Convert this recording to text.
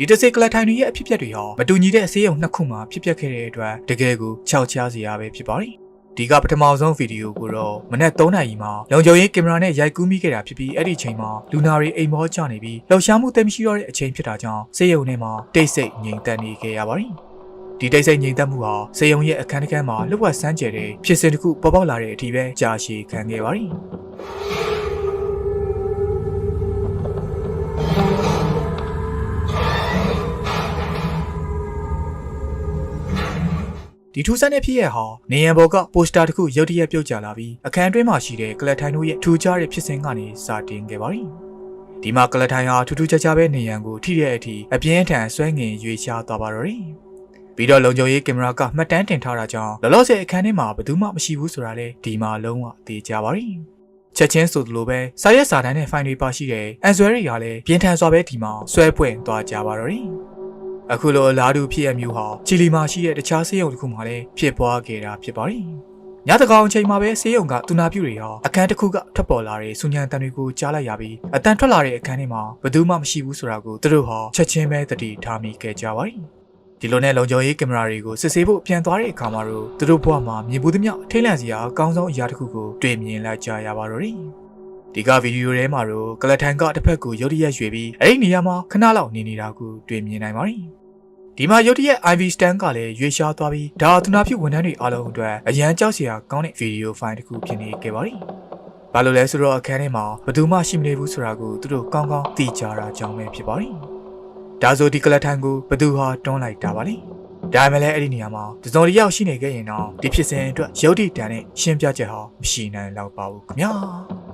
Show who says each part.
Speaker 1: ဒီတစ်စိတ်ကလတ်ထိုင်တွေရဲ့အဖြစ်အပျက်တွေဟာမတူညီတဲ့အစည်းအရုံနှစ်ခုမှာဖြစ်ပျက်ခဲ့တဲ့အတွက်တကယ်ကိုခြောက်ချားစရာပဲဖြစ်ပါတယ်ဒီကပထမဆုံးဗီဒီယိုကိုတော့မနက်3နာရီမှာလုံခြုံရေးကင်မရာနဲ့ရိုက်ကူးမိခဲ့တာဖြစ်ပြီးအဲ့ဒီအချိန်မှာလူနာတွေအိမ်မောကျနေပြီးလှောက်ရှားမှုသိမ်းမရှိတော့တဲ့အချိန်ဖြစ်တာကြောင့်စေယုံထဲမှာတိတ်ဆိတ်ငြိမ်သက်နေခဲ့ရပါတယ်ဒီတိတ်ဆိတ်ငြိမ်သက်မှုဟာစေယုံရဲ့အခန်းတစ်ခန်းမှာလွတ်ဝတ်ဆန်းကျယ်တဲ့ဖြစ်စဉ်တစ်ခုပေါ်ပေါက်လာတဲ့အထိပဲကြာရှည်ခံခဲ့ပါတယ် ဒီထူးဆန်းတဲ့ဖြစ်ရပ်ဟာနေရန်ဘော်ကပိုစတာတစ်ခုရုတ်တရက်ပြုတ်ကျလာပြီးအခန်းအတွင်းမှာရှိတဲ့ကလတ်ထိုင်တို့ရဲ့ထူးခြားတဲ့ဖြစ်စဉ်ကနေစတင်ခဲ့ပါတယ်။ဒီမှာကလတ်ထိုင်ဟာထူးထူးခြားခြားပဲနေရန်ကိုထိတဲ့အထိအပြင်းထန်ဆွဲငင်ရွေရှားသွားပါတော့တယ်။ပြီးတော့လုံခြုံရေးကင်မရာကမှတ်တမ်းတင်ထားတာကြောင့်လောလောဆယ်အခန်းထဲမှာဘယ်သူမှမရှိဘူးဆိုတာလေဒီမှာလုံးဝသိကြပါပြီ။ချက်ချင်းဆိုသလိုပဲစာရက်စာတမ်းနဲ့ဖိုင်တွေပါရှိတဲ့အန်ဆွဲတွေကလည်းပြင်းထန်စွာပဲဒီမှာဆွဲပွင့်သွားကြပါတော့တယ်။ အခုလိုအလားတူဖြစ်ရမျိုးဟာချီလီမှာရှိတဲ့တခြားဆေးရုံတစ်ခုမှာလည်းဖြစ်ပွားခဲ့တာဖြစ်ပါတယ်။ညတကောင်အချိန်မှာပဲဆေးရုံကတူနာပြူတွေဟာအခန်းတစ်ခုကထွက်ပေါ်လာတဲ့စူညံတန်တွေကိုကြားလိုက်ရပြီးအတန်ထွက်လာတဲ့အခန်းထဲမှာဘယ်သူမှမရှိဘူးဆိုတာကိုသူတို့ဟာချက်ချင်းပဲသတိထားမိခဲ့ကြပါတယ်။ဒီလိုနဲ့လုံခြုံရေးကင်မရာတွေကိုစစ်ဆေးဖို့ပြန်သွားတဲ့အခါမှာတော့သူတို့ဘဝမှာမြင်ဘူးသမျှထိတ်လန့်စရာအကောင်းဆုံးအရာတစ်ခုကိုတွေ့မြင်လိုက်ကြရပါတော့တယ်။ ဒီကဗီဒီယိုထဲမှာတော့ကလတ်ထိုင်ကတစ်ဖက်ကိုရုတ်တရက်ရွေပြီးအဲ့ဒီနေရာမှာခဏလောက်နေနေတာကိုတွေ့မြင်နိုင်ပါတယ်။ဒီမှာရုတ်တရက် IV stand ကလည်းရွေရှားသွားပြီးဒါသူနာပြုဝန်ထမ်းတွေအားလုံးအတွက်အရန်ကြောက်စရာကောင်းတဲ့ဗီဒီယိုဖိုင်တစ်ခုဖြစ်နေခဲ့ပါတယ်။ဘာလို့လဲဆိုတော့အခန်းထဲမှာဘယ်သူမှရှိမနေဘူးဆိုတာကိုသူတို့ကောင်းကောင်းသိကြတာကြောင့်ပဲဖြစ်ပါတယ်။ဒါဆိုဒီကလတ်ထိုင်ကိုဘယ်သူဟာတွန်းလိုက်တာပါလဲ။ဒါမှလည်းအဲ့ဒီနေရာမှာတစုံတစ်ယောက်ရှိနေခဲ့ရင်တော့ဒီဖြစ်စဉ်အတွက်ရုပ်တည်တန်တဲ့ရှင်းပြချက်ဟာမရှိနိုင်တော့ပါဘူးခင်ဗျာ။